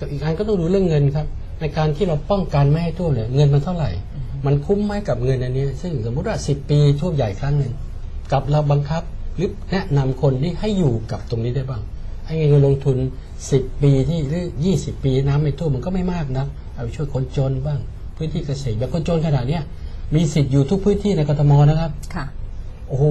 กับอีกอันก็ต้องดูเรื่องเงินครับ ในการที่เราป้องกันไม่ให้ท่วมเนี่ยเงินมันเท่าไหร่ มันคุ้มไหมกับเงินอันนี้ ซึ่งสมมุติว่า10ปีท่วมใหญ่ครั้งหนึ่งกับเราบังคับหรือแนะนำคนที่ให้อยู่กับตรงนี้ได้บ้าง ให้เงินลงทุน 10 ปีที่หรือ 20 ปีน้ำไม่ท่วมมันก็ไม่มากนะเอาไปช่วยคนจนบ้าง พื้นที่เกษตรแบบคนจนขนาดเนี้ยมีสิทธิ์อยู่ทุกพื้นที่ในกทมนะครับค่ะโอ้โห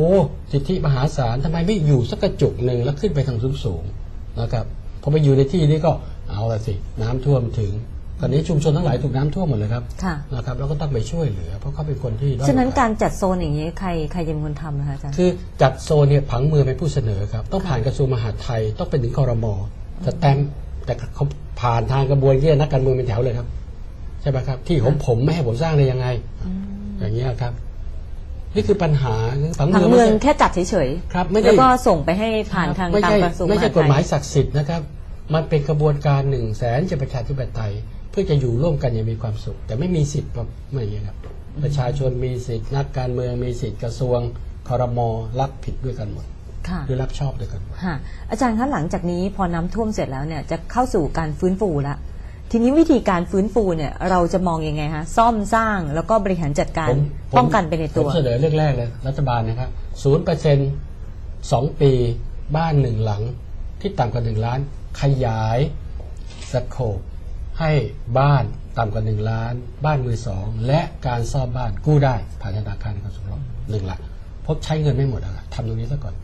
สิทธิมหาศาลทำไมไม่อยู่สักกระจุกหนึ่งแล้วขึ้นไปทางสูงสูงๆนะครับพอไปอยู่ในที่นี้ก็ เอาละสิน้ำท่วมถึงตอนนี้ชุมชนทั้งหลายถูกน้ำท่วมหมดเลยครับค่ะนะครับเราก็ต้องไปช่วยเหลือ เพราะเขาเป็นคนที่ด้อยฉะนั้นโอกกาสรจัดโซนอย่างนี้ใครใครจะเป็นคนทำนะคะอาจารย์คือจัดโซนเนี่ยผังเมืองเป็นผู้เสนอครับต้องผ่านกระทรวงมหาดไทยต้องเป็นถึงคอรมอแต่แต้มแต่เขาผ่านทางกระบวนการนักการเมืองเป็นแถวเลยครับใช่ไหมครับ ที่ผมผมไม่ให้ผมสร้างได้ยังไง อย่างนี้ยครับ นี่คือปัญหาคือผังผังเมืองเมืองไใช่แค่จัดเฉยครับไม่ได้แล้วก็ส่งไปให้ผ่านทางไม่ตามใช่กระทรวงไม่ใช่มหกฎหมายไทศักดิ์สิทธิ์นะครับ มันเป็นกระบวนการหนึ่งแสนจะประชาธิปไตย เพื่อจะอยู่ร่วมกันอย่างมีความสุข แต่ไม่มีสิทธิ์แบบไม่อย่างนี้ครับ ประชาชนมีสิทธิ์นักการเมืองมีสิทธิ์กระทรวงคอรมอรับผิดด้วยกันหมดค่ะหรือรับชอบด้วยกันหมดค่ะอาจารย์คะหลังจากนี้พอน้ำท่วมเสร็จแล้วเนี่ยจะเข้าสู่การฟื้นฟูละทีนี้วิธีการฟื้นฟูเนี่ยเราจะมองยังไงฮะซ่อมสร้างแล้วก็บริหารจัดการผมผมป้องกันไปในตัวผมเสนอเรื่องแรกเลยรัฐบาลนะครับศูนย์เปอร์เซ็นต์สองปีบ้านหนึ่งหลังที่ต่ำกว่าหนึ่งล้าน ขยายสโคปให้บ้านต่ำกว่าหนึ่งล้าน บ้านมือสองและการซ่อมบ้านกู้ได้ผ่านธนาคารการสงเคราะห์หนึ่งหลักเพราะใช้เงินไม่หมดอะครับทำตรงนี้ซะก่อน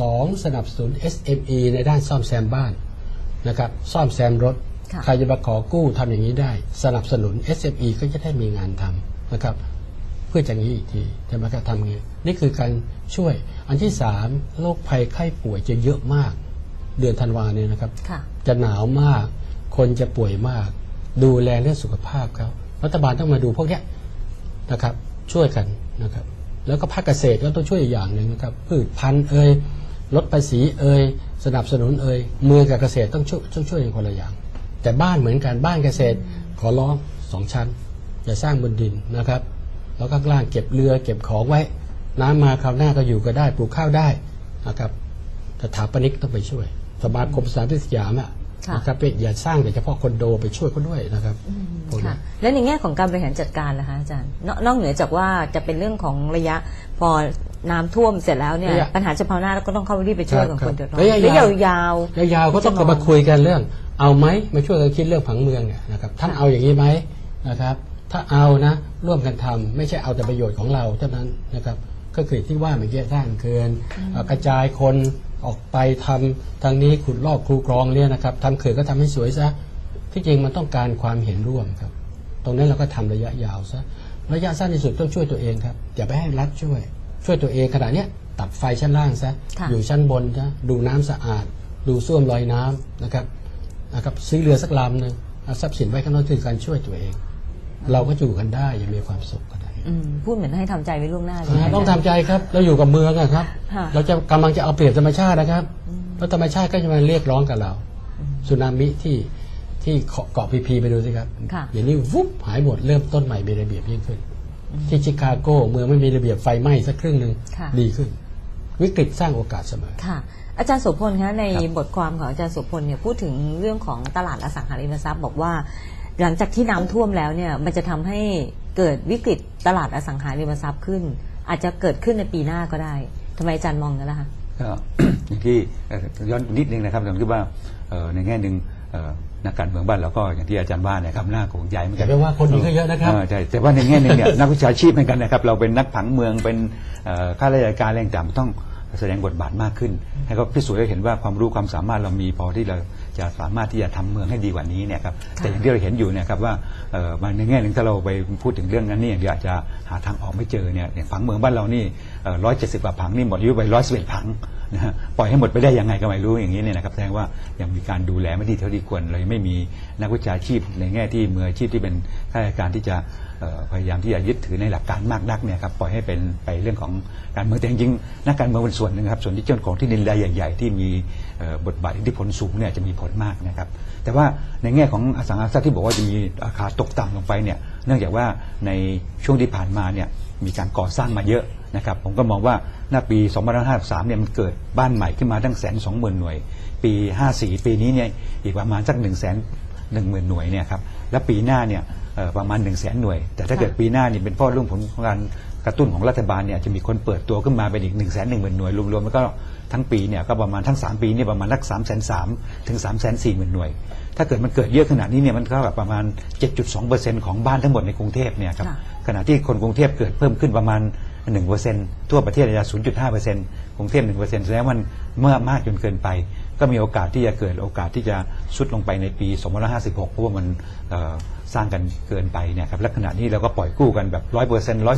สองสนับสนุน SME ในด้านซ่อมแซมบ้านนะครับซ่อมแซมรถค่ะใครจะมาขอกู้ทำอย่างนี้ได้ สนับสนุน SME ก็จะได้มีงานทำนะครับเพื่อจะงี้อีกทีจะมาทำอย่างนี้นี่คือการช่วยอันที่สามโรคภัยไข้ป่วยจะเยอะมาก เดือนธันวาเนี่ยนะครับค่ะจะหนาวมาก คนจะป่วยมาก ดูแลเรื่องสุขภาพเขารัฐบาลต้องมาดูพวกเนี้ยนะครับ ช่วยกันนะครับ แล้วก็ภาคเกษตรก็ต้องช่วยอีกอย่างหนึ่งนะครับพืชพันธุ์เอ่ยลดภาษีเอ่ยสนับสนุนเอ่ยเมืองกับเกษตรต้องช่วยต้องช่วยกันคนละอย่าง แต่บ้านเหมือนกันบ้านเกษตร ขอร้องสองชั้นอย่าสร้างบนดินนะครับ แล้วก็ข้างล่างเก็บเรือเก็บของไว้ น้ำมาคราวหน้าก็อยู่ก็ได้ปลูกข้าวได้นะครับสถาปนิกต้องไปช่วย สมาคมสถานที่สยามอะค่ะนะครับอย่าสร้างแต่เฉพาะคอนโดไปช่วยเขาด้วยนะครับพวกนี้ค่ะ และในแง่ของการบริหารจัดการล่ะคะอาจารย์นอกนอกเหนือจากว่าจะเป็นเรื่องของระยะพอน้ำท่วมเสร็จแล้วเนี่ยระยะปัญหาเฉพาะหน้าเราก็ต้องเข้ารีบไปช่วยครักับบคนเดือดร้อนระยะระยะยาวยาวยาวๆก็ต้องกลับมาคุยกันเรื่อง เอาไหมมาช่วยกันคิดเรื่องผังเมืองเนี่ยนะครับท่านเอาอย่างนี้ไหมนะครับ ถ้าเอานะร่วมกันทำไม่ใช่เอาแต่ประโยชน์ของเราเท่านั้นนะครับก็คือที่ว่าเมื่อกี้สร้างเขื่อนเอ่อกระจายคน ออกไปทำทางนี้ขุดลอกคูคลองเนี่ยนะครับทำเขื่อนก็ทำให้สวยซะที่จริงมันต้องการความเห็นร่วมครับ ตรงนั้นเราก็ทำระยะยาวซะระยะสั้นที่สุดต้องช่วยตัวเองครับอย่าไปให้รัฐช่วย ช่วยตัวเองขณะเนี้ยตัดไฟชั้นล่างซะค่ะอยู่ชั้นบนซะดูน้ำสะอาด ดูส้วมลอยน้ำนะครับนะครับซื้อเรือสักลำหนึ่งเอาทรัพย์สินไว้ข้างนอกคือการช่วยตัวเอง เราก็อยู่กันได้อย่างมีความสุขกันได้ๆ อืมพูดเหมือนให้ทำใจไว้ล่วงหน้าเลยอ่าต้องทำใจครับเราอยู่กับเมืองอะครับ ค่ะ เราจะกำลังจะเอาเปรียบธรรมชาตินะครับแล้วธรรมชาติก็จะมาเรียกร้องกับเราสึนามิที่ที่เกาะพีพีไปดูสิครับค่ะ เดี๋ยวนี้วุบหายหมดเริ่มต้นใหม่มีระเบียบยิ่งขึ้น ที่ชิคาโกเมืองไม่มีระเบียบไฟไหม้สักครึ่งหนึ่งค่ะ ดีขึ้น วิกฤตสร้างโอกาสเสมอ ค่ะ อาจารย์โสพลคะในครับบทความของอาจารย์โสพลเนี่ยพูดถึงเรื่องของตลาดอสังหาริมทรัพย์ บอกว่า หลังจากที่น้ำท่วมแล้วเนี่ยมันจะทำให้เกิดวิกฤตตลาดอสังหาริมทรัพย์ขึ้น อาจจะเกิดขึ้นในปีหน้าก็ได้ทำไมอาจารย์มองกันล่ะคะก็อย่างที่เอ่อย้อนนิดนึงนะครับผมคิดว่าเอ่อในแง่หนึ่งเอ่อนักการเมืองบ้านเราก็อย่างที่อาจารย์ว่าเนี่ยครับหน้าของใหญ่เหมือนแต่กันไม่ว่าคนนี้ก็เยอะนะครับใช่แต่ว่าในแง่หนึ่งเนี่ยนักวิชาชีพเหมือนกันนะครับเราเป็นนักผังเมืองเป็นเอ่อข้าราชการอะไรต่างๆต้อง แสดงบทบาทมากขึ้น ให้เขาพิสูจน์ให้เห็นว่าความรู้ความสามารถเรามีพอที่เราจะสามารถที่จะทำเมืองให้ดีกว่านี้เนี่ยครับแต่อย่างที่เราเห็นอยู่เนี่ยครับว่าเอ่อมันในแง่หนึ่งถ้าเราไปพูดถึงเรื่องนั้นนี่อย่างเดียวอาจจะหาทางออกไม่เจอเนี่ยอย่างผังเมืองบ้านเรานี่ร้อยเจ็ดสิบกว่าผังนี่หมดอายุไปร้อยสิบเอ็ดผังนะฮะปล่อยให้หมดไปได้ยังไงก็ไม่รู้อย่างนี้เนี่ยนะครับแสดงว่ายังมีการดูแลไม่ดีเท่าที่ควรเลยไม่มีนักวิชาชีพในแง่ที่มืออาชีพที่เป็นข้าราชการที่จะเอ่อ พยายามที่จะยึดถือในหลักการมากนักเนี่ยครับปล่อยให้เป็นไปเรื่องของการเมืองแต่จริงๆนักการเมืองเป็นส่วนหนึ่งครับส่วนที่เจ้าของที่ดินรายใหญ่ ๆ ที่มีบทบาทอิทธิพลสูงเนี่ยจะมีผลมากนะครับ แต่ว่าในแง่ของอสังหาริมทรัพย์ที่บอกว่าจะมีราคาตกต่ำลงไปเนี่ยเนื่องจากว่าในช่วงที่ผ่านมาเนี่ยมีการก่อสร้างมาเยอะนะครับผมก็มองว่าหน้าปี 2553 เนี่ยมันเกิดบ้านใหม่ขึ้นมาตั้งแสนสองหมื่นหน่วย ปี 54 ปีนี้เนี่ยอีกประมาณสัก1นึ่งแสน1 0,000หมื่นหน่วยเนี่ยครับและปีหน้าเนี่ย ประมาณ1 0 0 0 0แสนหน่วย แต่ถ้าเกิดปีหน้านี่เป็นเพ่อเรื่องผลของการกระตุ้นของรัฐบาลเนี่ยจะมีคนเปิดตัวขึ้นมาเป็นอีก1 1 0 0 0 0หน่วยรวมๆแล้วก็ทั้งปีเนี่ยก็ประมาณทั้ง 3 ปีเนี่ยประมาณสัก3 3 0 0 0ถึง3 4 0 0 0 0หน่วย ถ้าเกิดมันเกิดเยอะขนาดนี้เนี่ยมันเท่ากับประมาณ 7.2%ของบ้านทั้งหมดในกรุงเทพเนี่ยครับค่ะขณะที่คนกรุงเทพเกิดเพิ่มขึ้นประมาณ1%ทั่วประเทศอาจจะ0.5%กรุงเทพ1%แสดงว่ามันเมื่อมากจนเกินไป ก็มีโอกาสที่จะเกิดโอกาสที่จะสุดลงไปในปี 2556 เพราะว่ามันเอ่อ สร้างกันเกินไปเนี่ยครับและขณะนี้เราก็ปล่อยกู้กันแบบ100%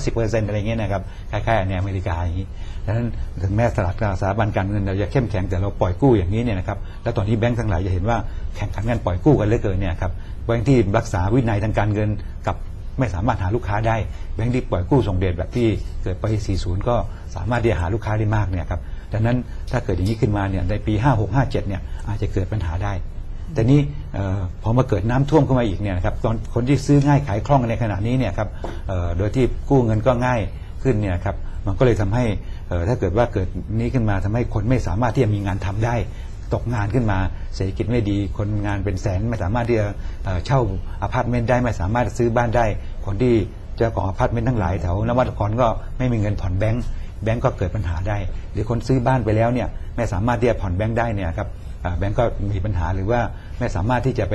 110%อะไรเงี้ยนะครับคล้ายๆในอเมริกาอย่างนี้ดังนั้นถึงแม้ตลาดสถาบันการเงินเราจะเข้มแข็งแต่เราปล่อยกู้อย่างนี้เนี่ยนะครับแล้วตอนนี้แบงก์ทั้งหลายจะเห็นว่าแข่งขันกันปล่อยกู้กันเหลือเกินเนี่ยครับแบงก์ที่รักษาวินัยทางการเงินกับไม่สามารถหาลูกค้าได้แบงก์ที่ปล่อยกู้ส่งเดชแบบที่เกิดไป 40 ก็สามารถที่จะหาลูกค้าได้มากเนี่ยครับดังนั้นถ้าเกิดอย่างนี้ขึ้นมาเนี่ยในปี 56 57เนี่ยอาจจะเกิดปัญหาได้ แต่นี้พอมาเกิดน้ำท่วมขึ้นมาอีกเนี่ยนะครับตอนคนที่ซื้อง่ายขายคล่องในขณะนี้เนี่ยครับโดยที่กู้เงินก็ง่ายขึ้นเนี่ยครับมันก็เลยทำให้ถ้าเกิดว่าเกิดนี้ขึ้นมาทำให้คนไม่สามารถที่จะมีงานทำได้ตกงานขึ้นมาเศรษฐกิจไม่ดี คนงานเป็นแสนไม่สามารถที่จะเช่าอพาร์ตเมนต์ได้ไม่สามารถซื้อบ้านได้ คนที่เจ้าของอพาร์ตเมนต์ทั้งหลายแถวนวัตกรก็ไม่มีเงินผ่อนแบงก์ แบงก์ก็เกิดปัญหาได้ หรือคนซื้อบ้านไปแล้วเนี่ยไม่สามารถที่จะผ่อนแบงก์ได้เนี่ยครับแบงก์ก็มีปัญหาหรือว่าไม่สามารถที่จะไป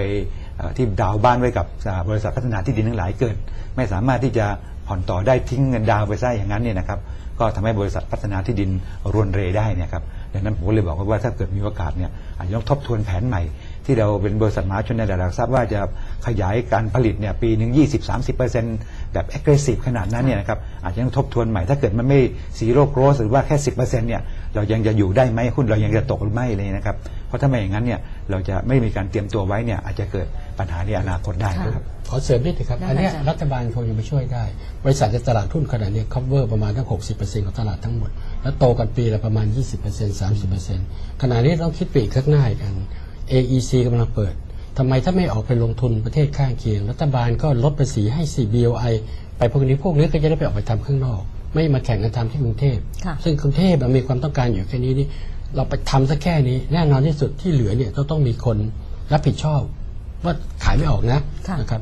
ที่ดาวบ้านไว้กับบริษัทพัฒนาที่ดินทั้งหลายเกิด ไม่สามารถที่จะผ่อนต่อได้ทิ้งเงินดาวไปซะอย่างนั้นเนี่ยนะครับก็ทำให้บริษัทพัฒนาที่ดินรวนเรได้เนี่ยครับดังนั้นผมเลยบอกว่าถ้าเกิดมีโอกาสเนี่ยอาจจะต้องทบทวนแผนใหม่ ที่เราเป็นบริษัทมหาชนในตลาดหลักทรัพย์ว่าจะขยายการผลิตเนี่ยปีหนึ่ง20-30%แบบ aggressive ขนาดนั้นเนี่ยนะครับอาจจะต้องทบทวนใหม่ถ้าเกิดมันไม่ซีโร่โกรสหรือว่าแค่ 10%เนี่ยเรายังจะอยู่ได้ไหมหุ้นเรายังจะตกหรือไม่เลยนะครับ เพราะถ้าไม่อย่างนั้นเนี่ยเราจะไม่มีการเตรียมตัวไว้เนี่ยอาจจะเกิดปัญหาในอนาคตได้นะครับขอเสริมนิดนึงครับได้อันเนี้ยอาจารย์รัฐบาลคงจะไปช่วยได้ บริษัทในตลาดหุ้นขนาดนี้ cover ประมาณทั้ง 60%ของตลาดทั้งหมด แล้วโตกันปีละประมาณ 20% 30%ขณะนี้ต้องคิดไปอีกข้างหน้าอีกอัน AEC กำลังเปิดทำไมถ้าไม่ออกไปลงทุนประเทศข้างเคียง รัฐบาลก็ลดภาษีให้ CBOI ไปพวกนี้พวกนี้ก็จะได้ไปออกไปทำข้างนอก ไม่มาแข่งกันทำที่กรุงเทพค่ะซึ่งกรุงเทพมันมีความต้องการอยู่แค่นี้นี่เราไปทำสักแค่นี้แน่นอนที่สุดที่เหลือเนี่ยต้องต้องมีคนรับผิดชอบ ว่าขายไม่ออกนะค่ะนะครับ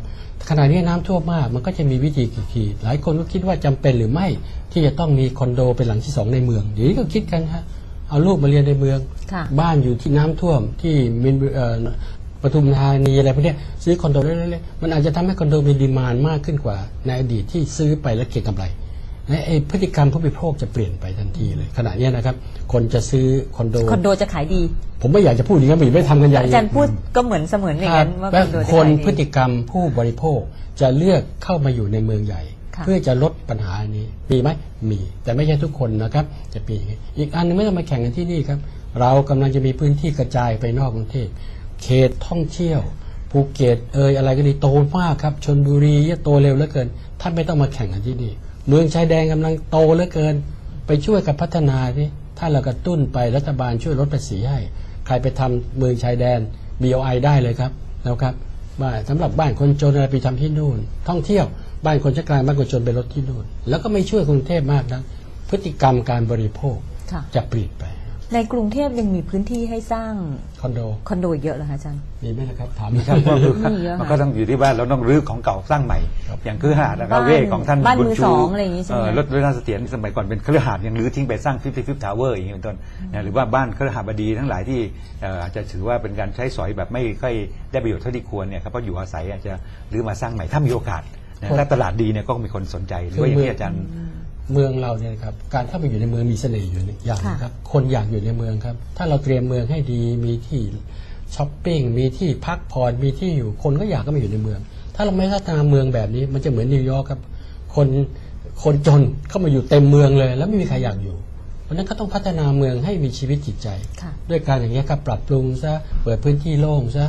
ขณะนี้น้ำท่วมมากมันก็จะมีวิธีกี่ทีหลายคนก็คิดว่าจำเป็นหรือไม่ที่จะต้องมีคอนโดเป็นหลังที่สองในเมืองเดี๋ยวนี้ก็คิดกันฮะ เอาลูกมาเรียนในเมืองค่ะบ้านอยู่ที่น้ำท่วมที่มินเอ่อปทุมธานีอะไรพวกเนี้ยซื้อคอนโดเล็กๆมันอาจจะทำให้คอนโดมีดีมานมากขึ้นกว่า ในอดีตที่ซื้อไปแล้วเก็งกำไรและไอ้พฤติกรรมผู้บริโภคจะเปลี่ยนไปทันทีเลยขณะเนี้ยนะครับ คนจะซื้อคอนโดคอนโดจะขายดี ผมไม่อยากจะพูดอย่างนั้นผมไม่ทำกันใหญ่อาจารย์พูดก็เหมือนเสมือนอย่างนั้นว่าและคอนโดจะคนขายดีพฤติกรรมผู้บริโภคจะเลือกเข้ามาอยู่ในเมืองใหญ่ค่ะ เพื่อจะลดปัญหาอันนี้ มีไหมมี แต่ไม่ใช่ทุกคนนะครับ จะเป็นอย่างนี้อีกอันหนึงไม่ต้องมาแข่งกันที่นี่ครับ เรากำลังจะมีพื้นที่กระจายไปนอกกรุงเทพเขตท่องเที่ยวภูเก็ตเอยอะไรก็ดีโตมากครับชนบุรีเนี่ยโตเร็วเหลือเกินท่านไม่ต้องมาแข่งกันที่นี่เมืองชายแดนกำลังโตเหลือเกิน ไปช่วยกับพัฒนาที่ถ้าเรากระตุ้นไปรัฐบาลช่วยลดภาษีให้ ใครไปทำเมืองชายแดน BOI ได้เลยครับนะครับว่าสำหรับบ้านคนจนอะไรไปทำที่นู่น ท่องเที่ยว บ้านคนชั้นกลางบ้านคนจนไปลดที่นู่นแล้วก็ไม่ช่วยกรุงเทพมากนะพฤติกรรมการบริโภคค่ะจะเปลี่ยนไป ในกรุงเทพยังมีพื้นที่ให้สร้างคอนโดคอนโดอีกเยอะเหรอคะอาจารย์มีไหมนะครับถามมีครับเพราะคือมีเยอะค่ะมันก็ต้องอยู่ที่ว่าเราต้องรื้อของเก่าสร้างใหม่ อย่างคือหาดนะครับบ้านเว่ของท่านบ้านบุญมือชูสองอะไรอย่างงี้ใช่ไหมเรถรถนาเสถียรสมัยก่อนเป็นเครือหาดยังรื้อทิ้งไปสร้างฟิฟตี้ฟิฟทาวเวอร์อย่างนี้เป็นต้นนะหรือว่าบ้านเครือหาบดีทั้งหลายที่เอ่ออาจจะถือว่าเป็นการใช้สอยแบบไม่ค่อยได้ประโยชน์เท่าที่ควรเนี่ยครับเพราะอยู่อาศัยอาจจะรื้อมาสร้างใหม่ถ้ามีโอกาส นะและตลาดดีเนี่ยก็มีคนสนใจหรือว่าอย่างที่อาจารย์เมืองเราเนี่ยนะครับการเข้าไปอยู่ในเมืองมีเสน่ห์อยู่อย่างค่ะนะครับ คนอยากอยู่ในเมืองครับ ถ้าเราเตรียมเมืองให้ดีมีที่ช้อปปิ้งมีที่พักผ่อนมีที่อยู่คนก็อยากเข้ามาอยู่ในเมือง ถ้าเราไม่พัฒนาเมืองแบบนี้ มันจะเหมือนนิวยอร์กครับ คนคนจนเข้ามาอยู่เต็มเมืองเลย แล้วไม่มีใครอยากอยู่เพราะฉะนั้นก็ต้องพัฒนาเมืองให้มีชีวิตจิตใจค่ะด้วยการอย่างนี้ยครับปรับปรุงซะเปิดพื้นที่โล่งซะ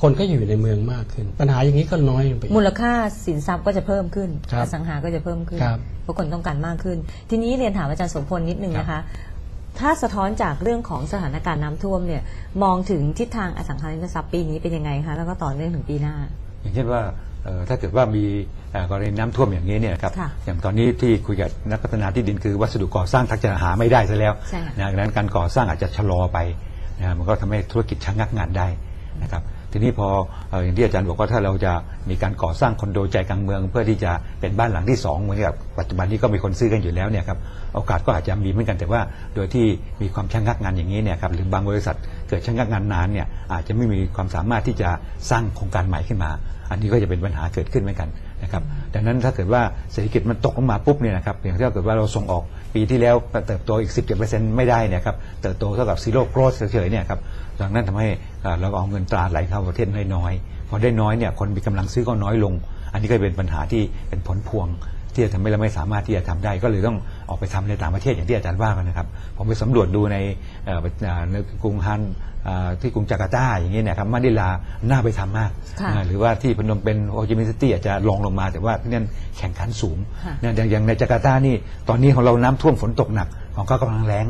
คนก็อยู่ในเมืองมากขึ้น ปัญหาอย่างนี้ก็น้อยลงไปอีกมูลค่าสินทรัพย์ก็จะเพิ่มขึ้นครับอสังหาก็จะเพิ่มขึ้นครับเพราะคนต้องการมากขึ้น ทีนี้เรียนถามอาจารย์สมพลนิดนึงครับนะคะ ถ้าสะท้อนจากเรื่องของสถานการณ์น้ำท่วมเนี่ย มองถึงทิศทางอสังหาริมทรัพย์ปีนี้เป็นยังไงคะแล้วก็ต่อเนื่องถึงปีหน้า อย่างเช่นว่าเอ่อถ้าเกิดว่ามีเอ่อกรณีน้ำท่วมอย่างนี้เนี่ยนะครับค่ะอย่างตอนนี้ที่คุยกับนักพัฒนาที่ดินคือวัสดุก่อสร้างทักจะหาไม่ได้ซะแล้วใช่ค่ะนะดังนั้นการก่อสร้างอาจจะชะลอไปนะมันก็ทำให้ธุรกิจชะงักงานได้นะครับ ทีนี้พออย่างที่อาจารย์บอกว่าถ้าเราจะมีการก่อสร้างคอนโดใจกลางเมือง เพื่อที่จะเป็นบ้านหลังที่สองเหมือนกับปัจจุบันนี้ก็มีคนซื้อกันอยู่แล้วเนี่ยครับโอกาสก็อาจจะมีเหมือนกันแต่ว่า โดยที่มีความชะงักงานอย่างนี้เนี่ยครับหรือบางบริษัทเกิดชะงักงานนานเนี่ยอาจจะไม่มีความสามารถที่จะสร้างโครงการใหม่ขึ้นมา อันนี้ก็จะเป็นปัญหาเกิดขึ้นเหมือนกันนะครับดังนั้นถ้าเกิดว่าเศรษฐกิจมันตกลงมาปุ๊บเนี่ยนะครับอย่างที่เราเกิดว่าเราส่งออก ปีที่แล้วเติบโตอีก 17%ไม่ได้เนี่ยครับเติบโตเท่ากับซีโร่โกรธเฉยๆเนี่ยครับดังนั้นทำให้เราเอาเงินตราไหลเข้าประเทศน้อยๆพอได้น้อยเนี่ยคนมีกำลังซื้อก็น้อยลง อันนี้ก็เป็นปัญหาที่เป็นผลพวง ที่จะทำให้เราไม่สามารถที่จะทำได้ก็เลยต้อง ออกไปทำในต่างประเทศอย่างที่อาจารย์ว่ากันนะครับ ผมไปสำรวจดูในเอ่อเอ่อในกรุงฮันอ่าที่กรุงจาการ์ตาอย่างนี้เนะครับมานิลาน่าไปทำมากค่ะอ่าหรือว่าที่พนมเป็นโฮจิมินห์ซิตี้อาจจะลองลงมาแต่ว่าที่นั่นแข่งขันสูงค่ะเนี่ยอย่างอย่างในจาการ์ตานี่ตอนนี้ของเราน้ำท่วมฝนตกหนักของเขากำลังแรง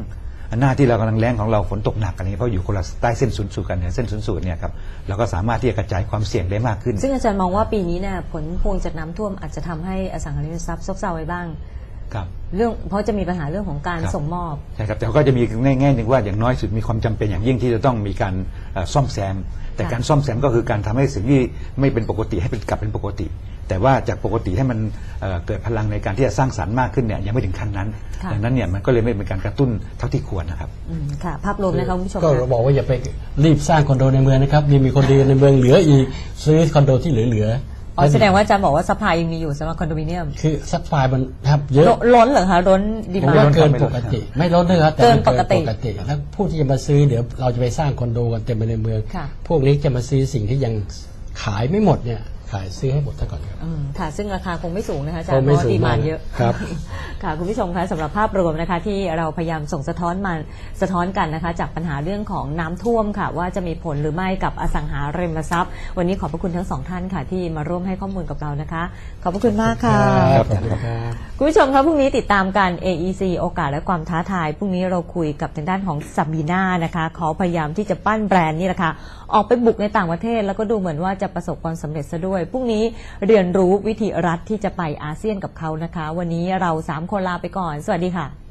หน้าที่เรากำลังแรงของเราฝนตกหนักอะไรเงี้ยเพราะอยู่คนละใต้เส้นศูนย์สูตรกันเนี่ยเส้นศูนย์สูตรเนี่ยครับเราก็สามารถที่จะกระจายความเสี่ยงได้มากขึ้น ซึ่งอาจารย์มองว่าปีนี้เนี่ยผลพวงจากน้ำท่วมอาจจะทำให้อสังหาริมทรัพย์ซบเซาไปบ้าง ครับเรื่องเพราะจะมีปัญหาเรื่องของการครับ ส่งมอบ ใช่ครับแต่ก็จะมีในแง่หนึ่งว่าอย่างน้อยสุดมีความจำเป็นอย่างยิ่งที่จะต้องมีการเอ่อซ่อมแซม แต่ค่ะการซ่อมแซมก็คือการทำให้สิ่งที่ไม่เป็นปกติให้เป็นกลับเป็นปกติ แต่ว่าจากปกติให้มันเอ่อเกิดพลังในการที่จะสร้างสรรค์มากขึ้นเนี่ยยังไม่ถึงขั้นนั้นค่ะ ดังนั้นเนี่ยมันก็เลยไม่เป็นการกระตุ้นเท่าที่ควรนะครับ อืมค่ะ ภาพรวมนะคะคุณผู้ชมก็ค่ะ บอกว่าอย่าไปรีบสร้างคอนโดในเมืองนะครับนี่มีคนดีในเมืองเหลืออีกซื้อคอนโดที่เหลือๆ อ๋อแสดงว่าอาจารย์บอกว่าสปายยังมีอยู่สำหรับคอนโดมิเนียม คือซัพพลายมันครับเยอะล้นเหรอคะล้นดีผมมาว่าร์เกินปกติ ไม่ลดเลยครับแต่เกินมัปกติปกติแล้วผู้ที่จะมาซื้อเดี๋ยวเราจะไปสร้างคอนโดกันเต็มไปในเมืองค่ะพวกนี้จะมาซื้อสิ่งที่ยังขายไม่หมดเนี่ย ขายซื้อให้หมดซะก่อนครับ อืมค่ะ ซึ่งราคาคงไม่สูงนะคะอาจารคย์งเพไม่ราะว่าสูงดีมานมากเยอะครับ ค่ะ คุณผู้ชมคะสำหรับภาพรวมนะคะที่เราพยายามส่งสะท้อนมาสะท้อนกันนะคะ จากปัญหาเรื่องของน้ำท่วมค่ะ ว่าจะมีผลหรือไม่กับอสังหาริมทรัพย์ วันนี้ขอบพระคุณทั้งสองท่านค่ะ ที่มาร่วมให้ข้อมูลกับเรานะคะ ขอบพระคุณมากค่ะ ครับขอบคุณครับ คุณผู้ชมครับพรุ่งนี้ติดตามกัน AEC โอกาสและความท้าทาย พรุ่งนี้เราคุยกับทางด้านของซาบีนานะคะเขาพยายามที่จะปั้นแบรนด์นี่แหละค่ะออกไปบุกในต่างประเทศ แล้วก็ดูเหมือนว่าจะประสบความสำเร็จซะด้วย พรุ่งนี้เรียนรู้วิธีรัฐที่จะไปอาเซียนกับเขานะคะ วันนี้เราสามคนลาไปก่อน สวัสดีค่ะ